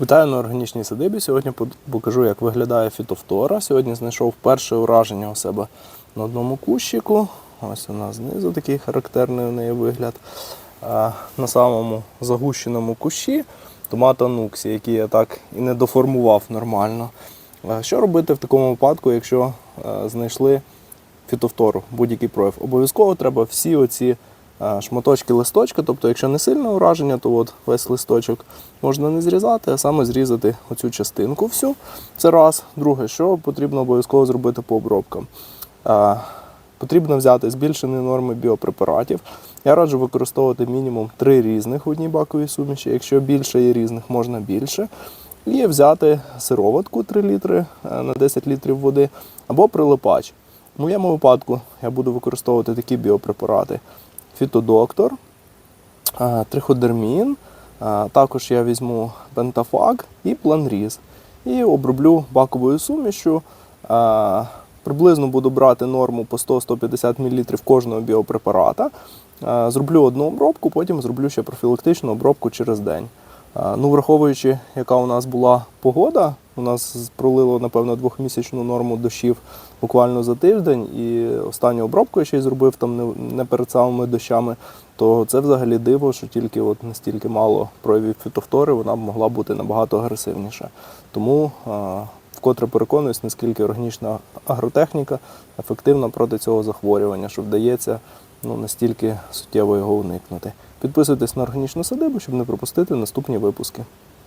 Вітаю на органічній садибі. Сьогодні покажу, як виглядає фітофтора. Сьогодні знайшов перше ураження у себе на одному кущику. Ось вона знизу такий характерний у неї вигляд. На самому загущеному кущі томата нуксі, який я так і не доформував нормально. Що робити в такому випадку, якщо е, знайшли фітофтору, будь-який прояв? Обов'язково треба всі оці шматочки листочка, тобто, якщо не сильне ураження, то от весь листочок можна не зрізати, а саме зрізати оцю частинку всю. Це раз. Друге, що потрібно обов'язково зробити по обробкам. Е, Потрібно взяти збільшені норми біопрепаратів. Я раджу використовувати мінімум три різних одній баковій суміші. Якщо більше є різних, можна більше. І взяти сироватку 3 літри е, на 10 літрів води або прилипач. В моєму випадку я буду використовувати такі біопрепарати: фітодоктор, е, триходермін, е, також я візьму пентафак і планріз. І оброблю баковою сумішю. Е, Приблизно буду брати норму по 100-150 мл кожного біопрепарата. Зроблю одну обробку, потім зроблю ще профілактичну обробку через день. Ну, враховуючи, яка у нас була погода, у нас пролило, напевно, двохмісячну норму дощів буквально за тиждень, і останню обробку я ще й зробив там не, перед самими дощами, то це взагалі диво, що тільки от настільки мало проявів фітофтори, вона б могла бути набагато агресивніша. Тому вкотре переконуюсь, наскільки органічна агротехніка ефективна проти цього захворювання, що вдається ну, настільки суттєво його уникнути. Підписуйтесь на органічну садибу, щоб не пропустити наступні випуски.